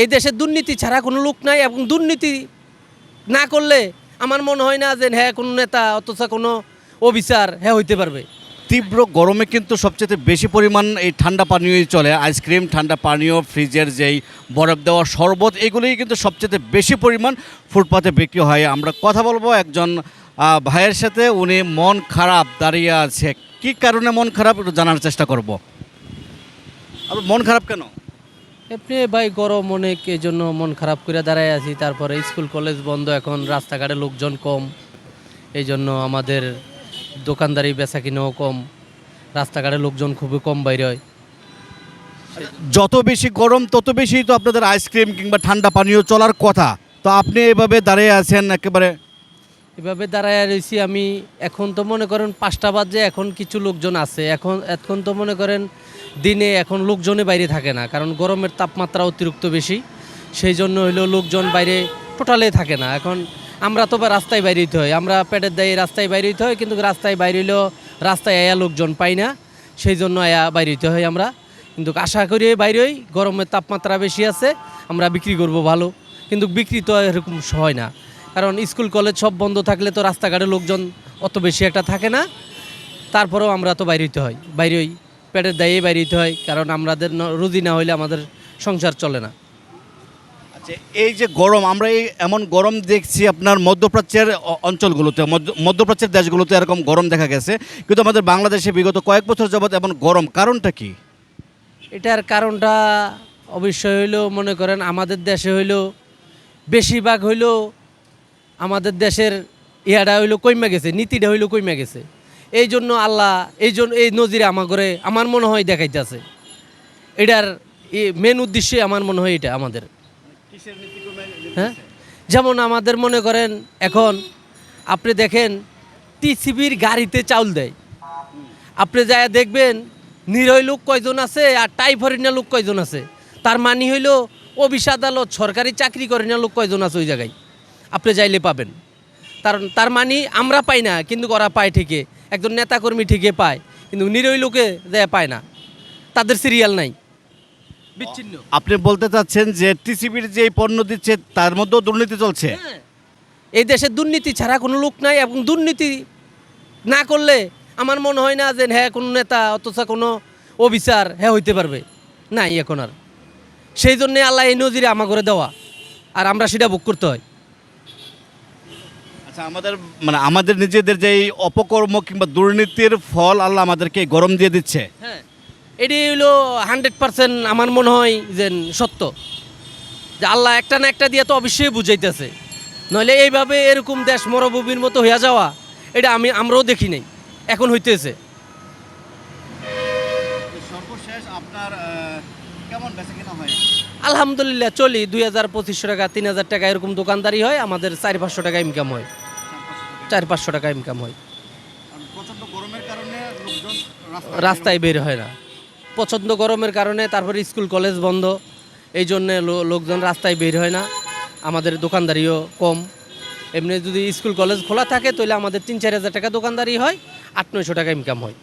এই দেশে দুর্নীতি ছাড়া কোনো লোক নাই এবং দুর্নীতি না করলে আমার মনে হয় না যে হ্যাঁ কোনো নেতা অথচ কোনো অফিসার হ্যাঁ হইতে পারবে। তীব্র গরমে কিন্তু সবচেয়ে বেশি পরিমাণ এই ঠান্ডা পানীয়ই চলে। আইসক্রিম, ঠান্ডা পানীয়, ফ্রিজের যেই বরফ দেওয়া শরবত, এগুলোই কিন্তু সবচেয়ে বেশি পরিমাণ ফুটপাতে বিক্রি হয়। আমরা কথা বলব একজন ভাইয়ের সাথে। উনি মন খারাপ, দাঁড়িয়ে আছে। কি কারণে মন খারাপ জানার চেষ্টা করব। মন খারাপ কেন? এমনি ভাই গরম অনেক এই জন্য মন খারাপ করে দাঁড়ায় আছি। তারপরে স্কুল, কলেজ বন্ধ, এখন রাস্তাঘাটে লোকজন কম। এই জন্য আমাদের দোকানদারি বেচা কিনাও কম। রাস্তাঘাটে লোকজন খুবই কম বাইরে হয়। যত বেশি গরম, তত বেশি তো আপনাদের আইসক্রিম কিংবা ঠান্ডা পানীয় চলার কথা। তো আপনি এভাবে দাঁড়িয়ে আছেন একেবারে এভাবে দাঁড়ায় রয়েছি আমি। এখন তো মনে করেন পাঁচটা বাজে, এখন কিছু লোকজন আছে। এখন এখন তো মনে করেন দিনে এখন লোকজনে বাইরে থাকে না, কারণ গরমের তাপমাত্রা অতিরিক্ত বেশি। সেই জন্য হইলেও লোকজন বাইরে টোটালে থাকে না। এখন আমরা তো রাস্তায় বাইরে হইতে হয়। আমরা পেটের দায়ে রাস্তায় বাইরে হইতে হয়, কিন্তু রাস্তায় বাইরে হইলেও রাস্তায় আয়া লোকজন পাই না। সেই জন্য আয়া বাইরে হইতে হয় আমরা। কিন্তু আশা করি বাইরে হই, গরমের তাপমাত্রা বেশি আছে, আমরা বিক্রি করব ভালো। কিন্তু বিক্রি তো এরকম হয় না। কারণ স্কুল কলেজ সব বন্ধ থাকলে তো রাস্তাঘাটে লোকজন অত বেশি একটা থাকে না। তারপরেও আমরা তো বাইরে হইতে হয়। বাইরে হই পেটের দায়ে বাইরে হইতে হয় কারণ আমাদের রুজি না হইলে আমাদের সংসার চলে না। আচ্ছা এই যে গরম আমরা এই এমন গরম দেখছি আপনার মধ্যপ্রাচ্যের অঞ্চলগুলোতে মধ্য- মধ্যপ্রাচ্যের দেশগুলোতে এরকম গরম দেখা গেছে। কিন্তু আমাদের বাংলাদেশে বিগত কয়েক বছর যাবত এমন গরম কারণটা কি? এটার কারণটা অবশ্যই হইল মনে করেন আমাদের দেশে হইল বেশিরভাগ হইল আমাদের দেশের ইহাটা হইল কইমা গেছে নীতিটা হইল কইমা গেছে। এই জন্য আল্লাহ এই জন্য এই নজিরে আমার করে আমার মনে হয় দেখাইতেছে। এটার মেন উদ্দেশ্যে আমার মনে হয় এটা আমাদের। হ্যাঁ? যেমন আমাদের মনে করেন এখন আপনি দেখেন টিসিবির গাড়িতে চাউল দেয়। আপনি যায় দেখবেন নিরয় লোক কয়জন আছে আর টাইফরিনা লোক কয়জন আছে? তার মানে হইল অফিস আদালত সরকারি চাকরি করে না লোক কয়জন আছে ওই জায়গায়? আপনি যাইলে পাবেন। কারণ তার মানে আমরা পাই না কিন্তু ওরা পায় ঠিকই। একজন নেতাকর্মী ঠিকই পায় কিন্তু নিরয় লোকে দেয় পায় না তাদের সিরিয়াল নাই। বিচ্ছিন্ন। আপনি বলতে চাচ্ছেন যে টিসিবির যে এই পণ্য দিচ্ছে তার মধ্যেও দুর্নীতি চলছে? হ্যাঁ। এই দেশে দুর্নীতি ছাড়া কোনো লোক নাই এবং দুর্নীতি না করলে আমার মনে হয় না যে হ্যাঁ কোনো নেতা অথচ কোনো অফিসার হ্যাঁ হইতে পারবে। নাই এখন আর। সেই জন্যে আল্লাহ এই নজিরে আমার করে দেওয়া। আর আমরা সেটা ভোগ করতে হয়। আচ্ছা আমাদের মানে আমাদের নিজেদের যে এই অপকর্ম কিংবা দুর্নীতির ফল আল্লাহ আমাদেরকে গরম দিয়ে দিচ্ছে। হ্যাঁ এটি হইল হান্ড্রেড পার্সেন্ট আমার মনে হয় যে সত্য। যে আল্লাহ একটা না একটা দিয়ে তো অবশ্যই বুঝাইতেছে। নইলে এইভাবে এরকম দেশ মরভূমির মতো হইয়া যাওয়া এটা আমি আমরাও দেখি নাই। এখন হইতেছে। সর্বশেষ আপনার কেমন হয়? আলহামদুলিল্লাহ চলি। দুই হাজার পঁচিশশো টাকা তিন হাজার টাকা এরকম দোকানদারি হয়। আমাদের চারি পাঁচশো টাকা ইনকাম হয়। চার পাঁচশো টাকা ইনকাম হয়। রাস্তায় বের হয় না। পছন্দ গরমের কারণে তারপরে স্কুল কলেজ বন্ধ। এই জন্যে লোকজন রাস্তায় বের হয় না। আমাদের দোকানদারিও কম। এমনি যদি স্কুল কলেজ খোলা থাকে তাহলে আমাদের তিন চার হাজার টাকা দোকানদারি হয় আট নয়শো টাকা ইনকাম হয়।